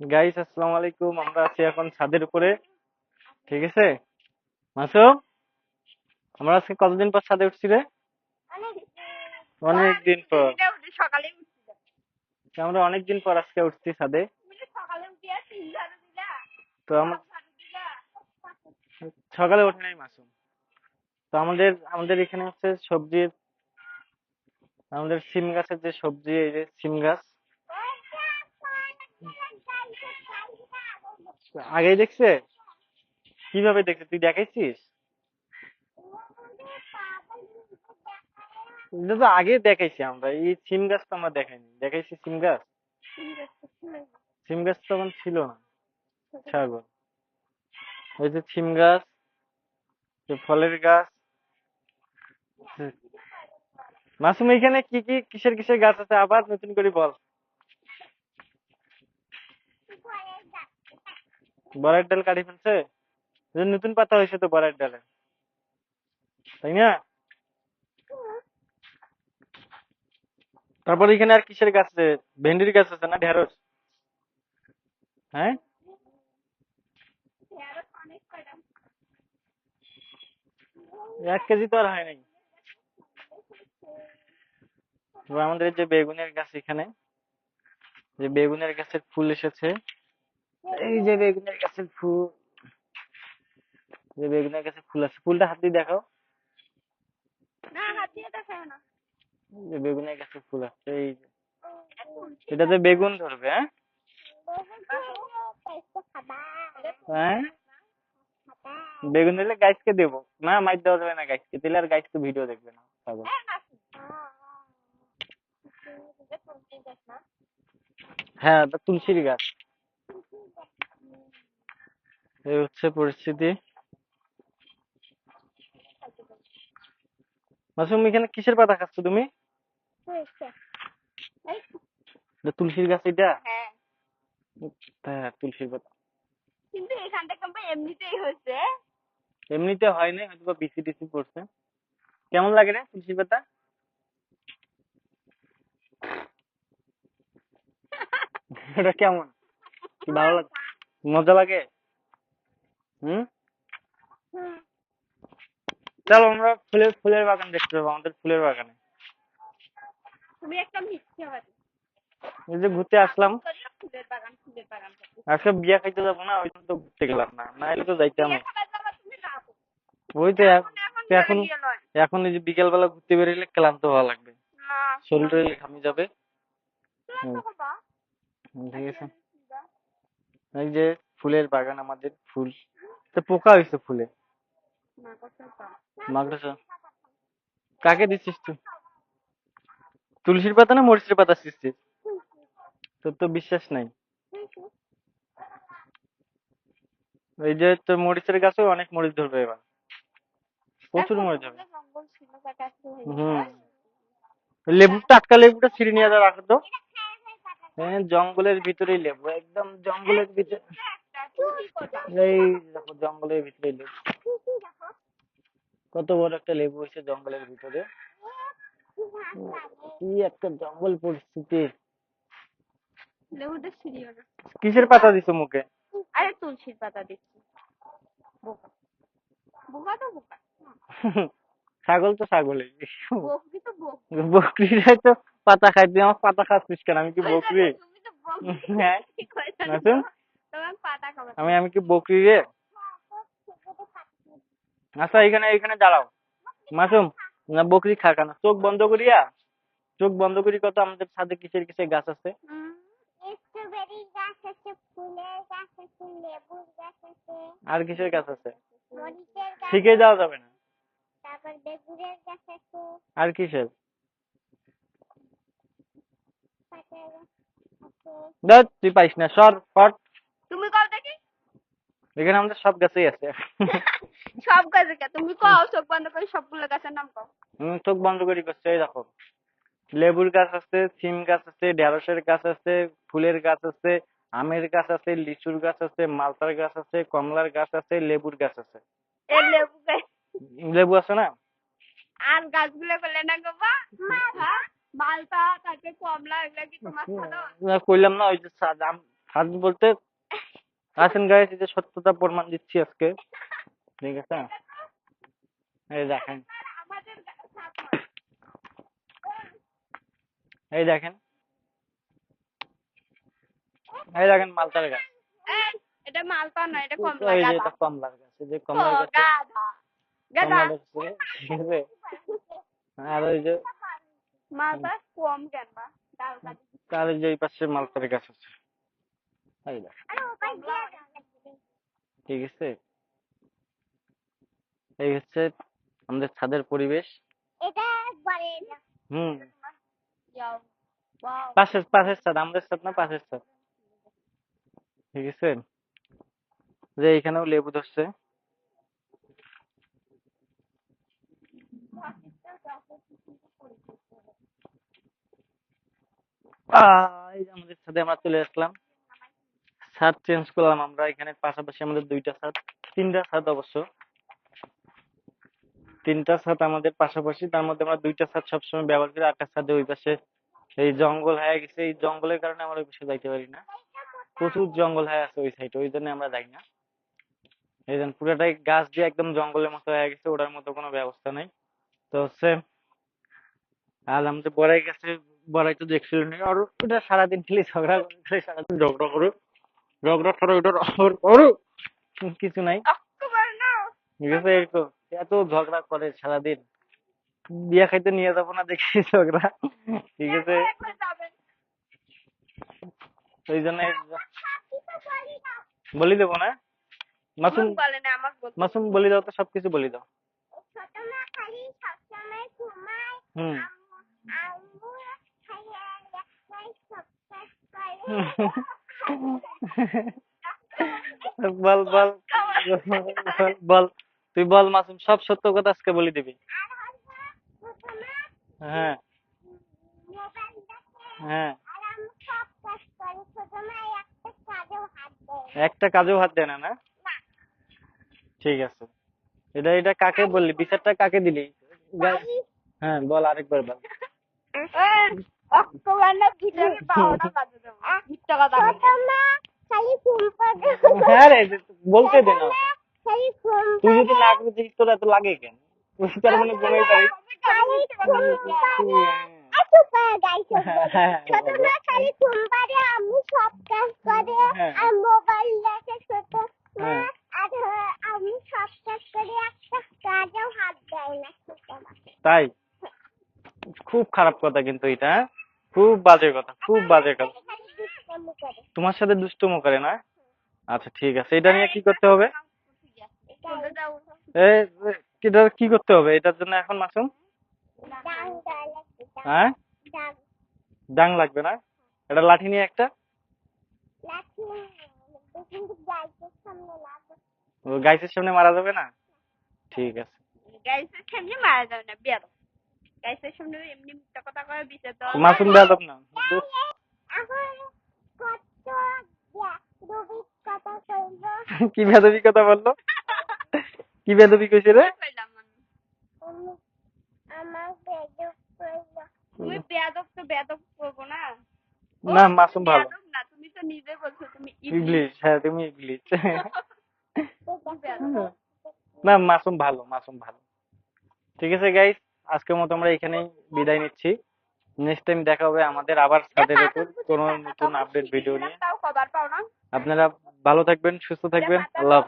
Guys আসসালামু আলাইকুম। আমরা আছি এখন ছাদের উপরে। ঠিক আছে? মাসুম আমরা আজকে কতদিন পর ছাদে উঠছি রে? অনেক দিন পর। সকালে আমরা অনেক দিন পর আজকে উঠছি ছাদে। তো আমার সকালে ওঠে নাই মাসুম তো আমাদের আমাদের এখানে হচ্ছে সবজির, আমাদের সিম গাছের যে সবজি, এই যে সিম গাছ আগেই দেখছে? কীভাবে দেখছে? তুই দেখাইছিস? আগে দেখাইছি আমরা। এই সিম গাছ তো আমরা দেখাইনি। দেখাইছি সিম গাছ? সিম গাছ তখন ছিল না। ছাগল। ওই যে সিম গাছ ফলের গাছ। মাসুম এখানে কি কি কিসের কিসের গাছ আছে? আবার নতুন করে বল। বড়ার ডাল কাটি ফেলছে নতুন পাতা হয়েছে তো বড়ার ডালে তাই না? তারপর এখানে আর কিসের গাছ আছে? ভেন্ডির গাছ আছে না ঢেঁড়স? হ্যাঁ? এক কেজি তো আর হয় নাই। আমাদের যে বেগুনের গাছ এখানে, যে বেগুনের গাছের ফুল এসেছে এই যে বেগুনের গাছের ফুল যে বেগুনের গাছের ফুল আছে ফুলটা হাত দিয়ে দেখাও। না হাত দিয়ে দেখায় না। এই যে বেগুনের গাছের ফুল আছে এই যে। এটাতে বেগুন ধরবে হ্যাঁ? হ্যাঁ? বেগুন দিলে গাইসকে দেবো। না মাইর দেওয়া যাবে না গাইসকে দিলে আর গাইস তো ভিডিও দেখবে না পাগল হ্যাঁ তুলসীর গাছ। এই হচ্ছে পরিস্থিতি। মাসুম এখানে কিসের পাতা খাচ্ছ তুমি? তুলসীর গাছ এটা? হ্যাঁ হ্যাঁ তুলসীর পাতা। কিন্তু এখান থেকে এমনিতেই হয়েছে। এমনিতে হয় নাই হয়তো বিসি টিসি পড়ছে। কেমন লাগে রে তুলসী পাতা? এটা কেমন? ভালো লাগে? মজা লাগে? হুম? চলো আমরা ফুলের ফুলের বাগান দেখতে যাব আমাদের ফুলের বাগানে। তুমি একটা মিথ্যে বাড়ি এই যে ঘুরতে আসলাম। ফুলের বাগান ফুলের বাগান আজকে বিয়া খাইতে যাব না ওই জন্য তো ঘুরতে গেলাম না। না হলে তো যাইতাম। ওই তো এখন এখন এই যে বিকেল বেলা ঘুরতে বেরিয়ে ক্লান্ত হওয়া লাগবে। না। শরীর টরীর যাবে। হুম, ঠিক আছে। এই যে ফুলের বাগান আমাদের ফুল। তো পোকা হয়েছে ফুলে। মাকড়সা। কাকে দিচ্ছিস তুই? তুলসীর পাতা না মরিচের পাতা দিচ্ছিস তোর তো বিশ্বাস নাই। এই যে তোর মরিচের গাছেও অনেক মরিচ ধরবে এবার। প্রচুর মরিচ হবে হম। ছিল কাটাচ্ছে হয়ে হুম গেছে। লেবু টাটকা লেবুটা ছিঁড়ে নিয়ে যা রাখো তো। হ্যাঁ জঙ্গলের ভিতরেই লেবু একদম জঙ্গলের ভিতরে। এই দেখো জঙ্গলের ভিতরে লেবু। কত বড় একটা লেবু হয়েছে জঙ্গলের ভিতরে। কি একটা জঙ্গল পরিস্থিতি। লেবুটা কিসের পাতা দিছো মুখে? আরে তুলসীর পাতা দিচ্ছি। বোকা। বোকা তো বোকা। ছাগল তো ছাগলই বকরি তো বকরিরা তো পাতা খাই তুই আমার পাতা খাচ্ছিস কেন? আমি কি বকরি? হ্যাঁ? আমি আমি কি বকরি রে? আচ্ছা এখানে এখানে দাঁড়াও। মাসুম না বকরি খা কেন? চোখ বন্ধ করিয়া? চোখ বন্ধ করি কত? আমাদের ছাদে কিসের কিসের গাছ আছে? স্ট্রবেরি গাছ আছে ফুলের গাছ আছে লেবুর গাছ আছে। আর কিসের গাছ আছে? মরিচের গাছ শিখে যাওয়া যাবে না। তারপর বেগুনের গাছ আছে। আর কিসের? দেখ তুই পাইস না সর ফট এখানে আমাদের সব গাছই আছে। সব গাছে কে তুমি কও চোখ বন্ধ করে সবগুলো গাছের নাম কও। হুম, চোখ বন্ধ করি করছে এই দেখো। লেবুর গাছ আছে সিম গাছ আছে ঢেঁড়সের গাছ আছে ফুলের গাছ আছে আমের গাছ আছে লিচুর গাছ আছে মালতার গাছ আছে কমলার গাছ আছে লেবুর গাছ আছে। লেবু লেবু আছে না? আর গাছগুলো করলে না গো বা? মালটা তারপরে কমলা এগুলা কি তোমার না, কইলাম না ওই যে ছাদ বলতে আসেন গাইস এই যে সত্যতা প্রমাণ দিচ্ছি আজকে। ঠিক আছে? এই দেখেন। এই দেখেন। এই দেখেন মালতার গাছ। এটা মালপা নয় এটা কমলা এই যে এটা গাছ। এই কমলা গাছ। আর ওই যে মালপা কম কেন বা? এই যে পাশে মালতার গাছ আছে এই দেখ আরে ওপাশ দিয়ে যাও। ঠিক আছে? এই হচ্ছে আমাদের ছাদের পরিবেশ? এটা একবারে হুম। পাশের পাশের ছাদ আমাদের ছাদ না পাশের ছাদ? ঠিক আছে? যে এখানেও লেবু ধরছে। আমাদের ছাদে আমরা চলে আসলাম। ছাদ চেঞ্জ করলাম আমরা। এখানে পাশাপাশি আমাদের দুইটা ছাদ তিনটা ছাদ অবশ্য। তিনটা ছাদ আমাদের পাশাপাশি, তার মধ্যে আমরা দুইটা ছাদ সবসময় ব্যবহার করি আটটা ছাদে ওই পাশে এই জঙ্গল হয়ে গেছে। এই জঙ্গলের কারণে আমরা ওই পাশে যাইতে পারি না। প্রচুর জঙ্গল হয়ে আছে ওই সাইডে ওই জন্য আমরা যাই না। এই জন্য পুরোটাই গাছ দিয়ে একদম জঙ্গলের মতো হয়ে গেছে, ওটার মতো কোনো ব্যবস্থা নাই। তো হচ্ছে আর আমাদের বড়াই গেছে, বড়াই তো দেখছিল না আর ওটা সারাদিন খালি ঝগড়া করে সারাদিন ঝগড়া করো ঝগড়া করো ওটার আর করো কিছু নাই। ঠিক আছে এত ঝগড়া করে সারাদিন। বিয়া খাইতে নিয়ে যাব না দেখি ঝগড়া। ঠিক আছে? ওই জন্য বলি। দেবো না? মাসুম মাসুম বলি দাও তো সবকিছু বলি দাও। ছোট মা খালি সবসময় ঘুমায়। হুম। বল বল বল তুই বল মাসুম সব সত্য কথা আজকে বলে দিবি। হ্যাঁ। হ্যাঁ। একটা কাজেও হাত দেয় না না? ঠিক আছে। এটা এটা কাকে বললি? বিচারটা কাকে দিলি? হ্যাঁ বল আরেকবার বল। না হ্যাঁ রে বলতে দে তুই যদি না তোর এত লাগে কেন তার মানে পারিস হ্যাঁ, হ্যাঁ। হ্যাঁ। খুব খারাপ কথা কিন্তু এটা হ্যাঁ? খুব বাজে কথা খুব বাজে কথা। তোমার সাথে দুষ্টুমো করে না? আচ্ছা ঠিক আছে। এটা নিয়ে কি করতে হবে? এটা কি করতে হবে? এটার জন্য এখন মাসুম? হ্যাঁ? ডাং। লাগবে না? এটা লাঠি নিয়ে একটা? লাঠি সামনে ও গাইসের সামনে মারা যাবে না? ঠিক আছে। গাইসের সামনে মারা যাবে না বেরো। গাইসের সামনে এমনি মিথ্যা কথা করে দিছে তো মাসুম বেয়াদব না এখন কত রবির কথা কইব কি বেদবি কথা বলল? কি বেদবি কইছে রে? তুমি বেয়াদব তো বেয়াদব করব না। না মাসুম ভালো। না তুমি তো নিজে বলছো তুমি ইবলিশ। হ্যাঁ তুমি বেয়াদব। না মাসুম ভালো মাসুম ভালো। ঠিক আছে গাইস আজকের মতো আমরা এখানেই বিদায় নিচ্ছি। নেক্সট টাইম দেখা হবে আমাদের আবার সাথে দেখুন কোনো নতুন আপডেট ভিডিও নিয়ে। আপনারা ভালো থাকবেন সুস্থ থাকবেন। আল্লাহ হাফেজ।